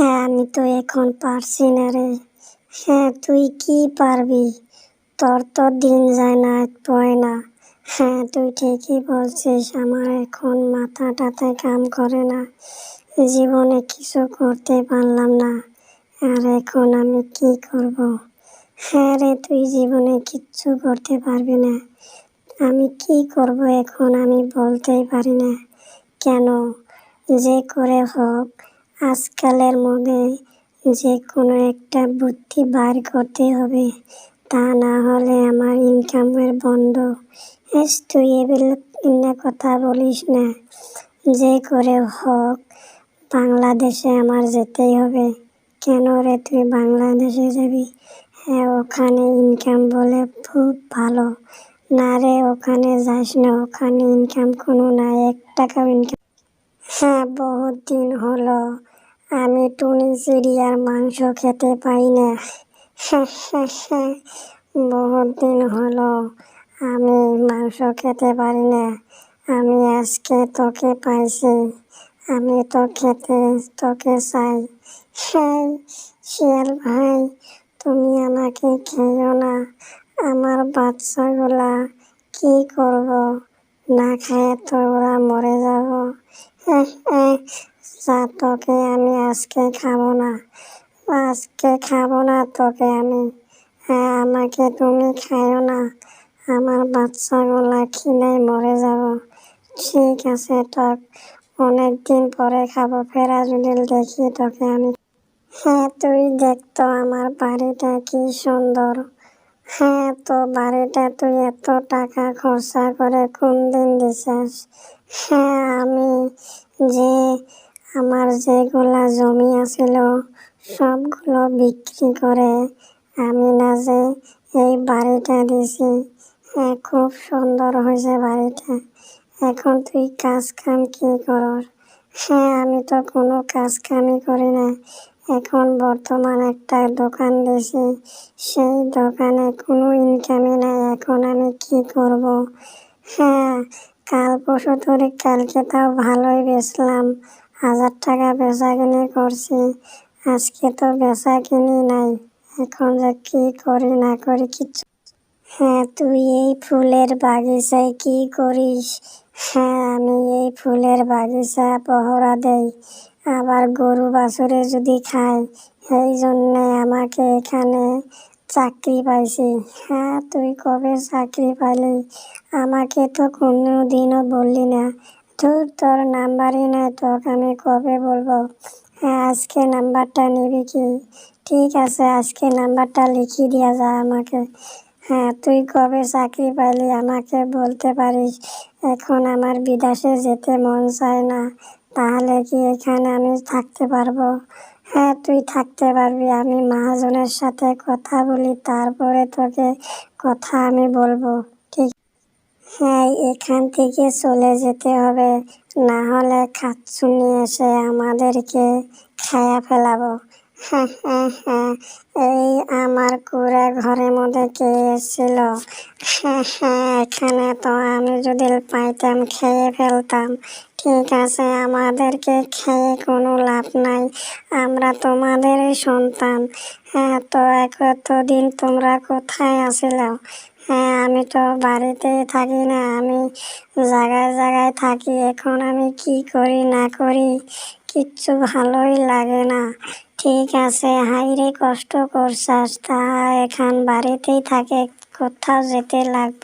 হ্যাঁ আমি তো এখন পারছি না রে। হ্যাঁ তুই কি পারবি? তোর তো দিন যায় না পয় না। হ্যাঁ তুই ঠিকই বলছিস, আমার এখন মাথা টাথায় কাম করে না। জীবনে কিছু করতে পারলাম না। আর এখন আমি কি করব? হ্যাঁ রে, তুই জীবনে কিচ্ছু করতে পারবি না। আমি কি করব এখন আমি বলতেই পারি না। কেন? যে করে হোক আজকালের মধ্যে যে কোনো একটা বুদ্ধি বার করতে হবে। তা না হলে আমার ইনকামের বন্ধ। এস, তুই এগুলো কথা বলিস না। যে করে হোক, বাংলাদেশে আমার যেতেই হবে। কেন রে তুই বাংলাদেশে যাবি? হ্যাঁ ওখানে ইনকাম বলে খুব ভালো। না রে, ওখানে যাস না। ওখানে ইনকাম কোনো না এক টাকাও ইনকাম হ্যাঁ বহুত দিন হলো। আমি টুনি চিড়িয়ার মাংস খেতে পাই না। বহুত দিন হলো আমি মাংস খেতে পারি না। আমি আজকে তোকে পাইছি। আমি তো খেতে, তোকে চাই। হ্যাঁ শিয়াল ভাই, তুমি আমাকে খেয়েও না। আমার বাচ্চাগুলা কি করব? না খেয়ে তো ওরা মরে যাব। তোকে আমি আজকে খাব না। আজকে খাব না তোকে আমি। হ্যাঁ আমাকে তুমি খাইও না। আমার বাচ্চাগুলা খিদে মরে যাব। ঠিক আছে তোক অনেক দিন পরে খাব। যদি দেখি তোকে আমি। হ্যাঁ তুই দেখতো আমার বাড়িটা কি সুন্দর। হ্যাঁ তো বাড়িটা তুই এত টাকা খরচা করে কোন দিন দিছিস? হ্যাঁ আমি যে, আমার যেগুলা জমি আছিল, সবগুলো বিক্রি করে আমি না যে এই বাড়িটা দিছি। হ্যাঁ খুব সুন্দর হয়েছে বাড়িটা। এখন তুই কাজ কাম কি করস? হ্যাঁ আমি তো কোনো কাজ কামই করি না। এখন বর্তমান একটা দোকান দিয়েছি। সেই দোকানে কোনো ইনকামই নাই। এখন আমি কি করব? হ্যাঁ কাল পরশু ধরে কালকে তাও ভালোই বেচলাম। হাজার টাকা বেচা কিনে করছি। আজকে তো বেচা কিনি নাই। এখন যে কি করি না করি কিচ্ছু হ্যাঁ তুই এই ফুলের বাগিচায় কি করিস? হ্যাঁ আমি এই ফুলের বাগিচা পহরা দেই। আবার গরু বাছুরে যদি খায়, এই জন্যে আমাকে এখানে চাকরি পাইছি। হ্যাঁ তুই কবে চাকরি পাইলি? আমাকে তো কোনো দিনও বললি না। তোর তোর নাম্বারই নাই, তোকে আমি কবে বলব? হ্যাঁ আজকে নাম্বারটা নিবি কি? ঠিক আছে, আজকে নাম্বারটা লিখিয়ে দেওয়া যায় আমাকে। হ্যাঁ তুই কবে চাকরি পাইলি আমাকে বলতে পারিস? এখন আমার বিদেশে যেতে মন চায় না। তাহলে কি এখানে আমি থাকতে পারব? হ্যাঁ তুই থাকতে পারবি। আমি মহাজনের সাথে কথা বলি, তারপরে তোকে কথা আমি বলব, ঠিক? হ্যাঁ এখান থেকে চলে যেতে হবে। না হলে খাচ্ছুনি এসে আমাদেরকে খায়া ফেলাবো। হ্যাঁ হ্যাঁ হ্যাঁ এই আমার কুড়ে ঘরের মধ্যে কে এসেছিল? হ্যাঁ হ্যাঁ এখানে তো আমি যদি পাইতাম, খেয়ে ফেলতাম। ঠিক আছে, আমাদেরকে খেয়ে কোনো লাভ নাই। আমরা তোমাদেরই সন্তান। হ্যাঁ তো এতদিন তোমরা কোথায় আসিল? হ্যাঁ আমি তো বাড়িতেই থাকি না, আমি জায়গায় জায়গায় থাকি। এখন আমি কি করি, না করি, কিচ্ছু ভালোই লাগে না। ঠিক আছে, হাইরে কষ্ট করছাস, তা এখন বাড়িতেই থাকে, কোথাও যেতে লাগবে।